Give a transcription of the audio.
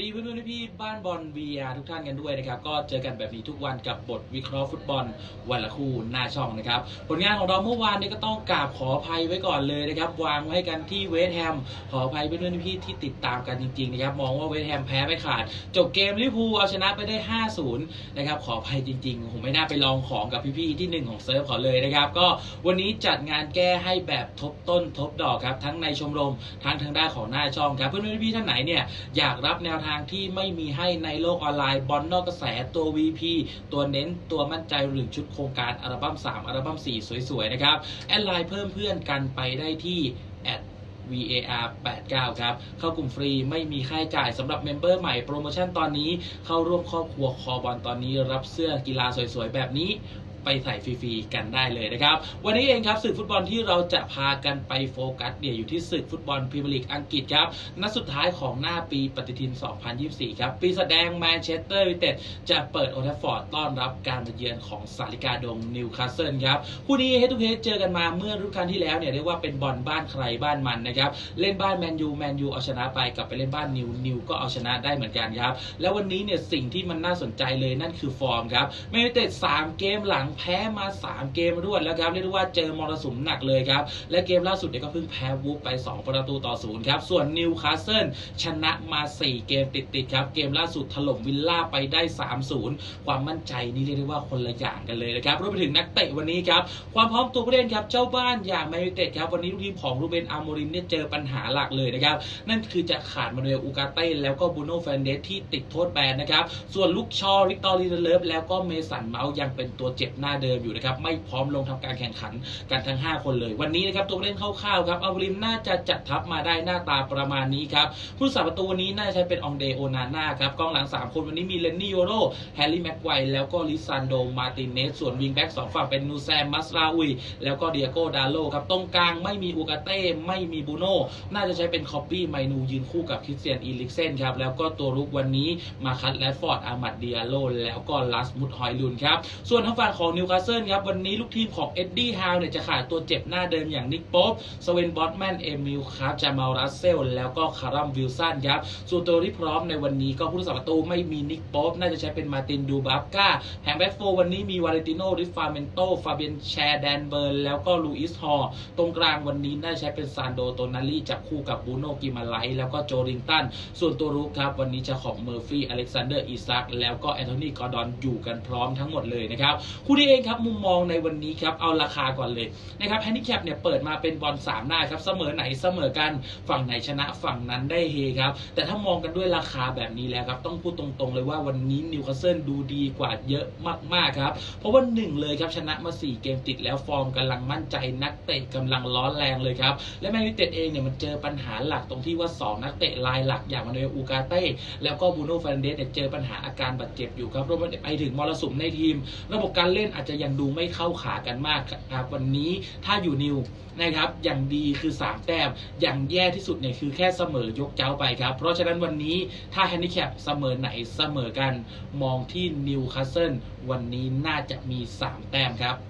ดีเพื่อนๆพี่บ้านบอล VR ทุกท่านกันด้วยนะครับ ก็เจอกันแบบนี้ทุกวันกับบทวิเคราะห์ฟุตบอลวันละคู่หน้าช่องนะครับ ผลงานของเราเมื่อวานนี้ก็ต้องกราบขออภัยไว้ก่อนเลยนะครับ วางไว้กันที่เวสแฮมขออภัยเพื่อนๆพี่ที่ติดตามกันจริงๆนะครับมองว่าเวสแฮมแพ้ไม่ขาด จบเกมลิเวอร์พูลเอาชนะไปได้ 5-0 นะครับขออภัยจริงๆผมไม่น่าไปลองของกับพี่ๆที่หนึ่งของเซิร์ฟขาเลยนะครับก็วันนี้จัดงานแก้ให้แบบทบต้นทบดอกครับทั้งในชมรมทั้งทางด้านของหน้าช่องครับเพื่อนๆพี่ท่านไหนเนี่ยอยากรับแนวทางที่ไม่มีให้ในโลกออนไลน์บอลนอกกระแสตัว VP ตัวเน้นตัวมั่นใจหรือชุดโครงการอัลบั้ม 3 อัลบั้ม 4 สวย ๆ นะครับ แอดไลน์เพิ่มเพื่อนกันไปได้ที่แอด VAR 89 ครับ เข้ากลุ่มฟรีไม่มีค่าใช้จ่ายสำหรับเมมเบอร์ใหม่โปรโมชั่นตอนนี้ เข้าร่วมครอบครัวคอบอลตอนนี้ รับเสื้อกีฬาสวยๆ แบบนี้ ไปใส่ฟรีๆกันได้เลยนะครับ วันนี้เองครับศึกฟุตบอลที่เราจะพากันไปโฟกัสเนี่ยอยู่ที่ศึกฟุตบอลพรีเมียร์ลีกอังกฤษครับนัดสุดท้ายของหน้าปีปฏิทิน 2024 ครับปีแสดงแมนเชสเตอร์ยูไนเต็ดจะเปิดโอทัฟฟอร์ดต้อนรับการมาเยือนของสาริกาดงนิวคาสเซิลครับคู่นี้เฮดทูเฮดเจอกันมาเมื่อฤดูกาลที่แล้วเนี่ยเรียกว่าเป็นบอลบ้านใครบ้านมันนะครับเล่นบ้านแมนยูแมนยูเอาชนะไปกลับไปเล่นบ้านนิวนิวก็เอาชนะได้เหมือนกันครับแล้ววันนี้เนี่ยสิ่งที่มันน่าสนใจเลยนั่นคือฟอร์มครับแมนยูไนเต็ด3เกมหลังแพ้มา 3 เกมรวดแล้วครับเรียกได้ว่าเจอมรสุมหนักเลยครับและเกมล่าสุดเนี่ยก็เพิ่งแพ้วูฟไป 2 ประตูต่อศูนย์ครับส่วนนิวคาสเซิลชนะมา 4 เกมติดๆครับเกมล่าสุดถล่มวิลล่าไปได้ 3-0 ความมั่นใจนี่เรียกได้ว่าคนละอย่างกันเลยนะครับรวมไปถึงนักเตะวันนี้ครับความพร้อมตัวผู้เล่นครับเจ้าบ้านอย่างแมนยูเต็ดครับวันนี้ลูกทีมของรูเบนอาร์โมริมเนี่ยเจอปัญหาหลักเลยนะครับนั่นคือจะขาดมาเนลอูกาเต้แล้วก็บูโน่แฟนเดสที่ติดโทษแบนนะครับส่วนลูกชอวิกตอรีเลิฟแล้วก็เมสันเมาส์ยังเป็นตัวเจ็บหน้าเดิมอยู่นะครับไม่พร้อมลงทำการแข่งขันกันทั้ง 5 คนเลย วันนี้นะครับตัวเล่นคร่าวๆครับอาร์โมริมน่าจะจัดทัพมาได้หน้าตาประมาณนี้ครับผู้สาประตูวันนี้น่าจะใช้เป็นองเดโอนาน่าครับกองหลัง 3 คนวันนี้มีเลนนี่โยโรแฮร์รี่แม็กไกวแล้วก็ลิซันโดมาติเนสส่วนวิงแบ็กสองฝั่งเป็นนูแซมมัสราอุยแล้วก็เดียโกดาโลครับตรงกลางไม่มีอูกาเต้ไม่มีบูโน่น่าจะใช้เป็นคอปปี้ไมนูยืนคู่กับคริสเตียนอีลิกเซนครับแล้วก็ตัวรุกวันนี้มาคัตแรดฟอร์ดอามัดเดียโลแล้วก็ลัสมุดฮอยลุนครับส่วนทางฝั่งของนิวคาสเซิลครับวันนี้ลูกทีมของเอ็ดดี้ฮาวเนี่ยจะขาดตัวเจ็บหน้าเดิมอย่างนิกโป๊ปสเวนบอตแมนเอมิลครับจามารัสเซล แล้วก็คารัมวิลสันครับส่วนตัวที่พร้อมในวันนี้ก็ผู้รักษาประตูไม่มีนิกโป๊ปน่าจะใช้เป็นมาตินดูบัฟก้าแฮงแบ็กโฟวันนี้มีวาเลนติโนริฟาเมนโตฟาเบียนแชร์แดนเบิร์นแล้วก็ลูอิสฮอร์ตรงกลางวันนี้น่าจะใช้เป็นซานโดโตนาลีจับคู่กับบูโนกิมาไลแล้วก็โจริงตัน ส่วนตัวรุกครับวันนี้จะของเมอร์ฟี่อเล็กซานเดอร์อิซักแล้วก็แอนโทนีกอร์ดอนอยู่กันพร้อมทั้งหมดเลยนะครับคู่นี้เองครับมุมมองในวันนี้ครับเอาราคาก่อนเลยนะครับแฮนดิแคปเนี่ยเปิดมาเป็นบอล3หน้าครับเสมอไหนเสมอกันฝั่งไหนชนะฝั่งนั้นได้เฮครับแต่ถ้ามองกันด้วยราคาแบบนี้แล้วครับต้องพูดตรงๆเลยว่าวันนี้นิวคาสเซิลดูดีกว่าเยอะมากๆครับเพราะว่าหนึ่งเลยครับชนะมา 4 เกมติดแล้วฟอร์มกำลังมั่นใจนักเตะกำลังร้อนแรงเลยครับและแมนยูเต็ดเองเนี่ยมันเจอปัญหาหลักตรงที่ว่า 2 นักเตะรายหลักอย่างมาเนลอูกาเต้แล้วก็บูโน่ฟ r นเดสเนี่ยเจอปัญหาอาการบาดเจ็บอยู่ครับรวมไปถึงมรสุมในทีม ระบบการเล่นนอาจจะยังดูไม่เข้าขากันมากครับวันนี้ถ้าอยู่นิวนะครับอย่างดีคือ 3 แต้มอย่างแย่ที่สุดเนี่ยคือแค่เสมอยกเจ้าไปครับ เพราะฉะนั้นวันนี้ถ้าแฮนดิแคปเสมอไหนเสมอกัน มองที่นิวคาสเซิลวันนี้น่าจะมี 3 แต้มครับ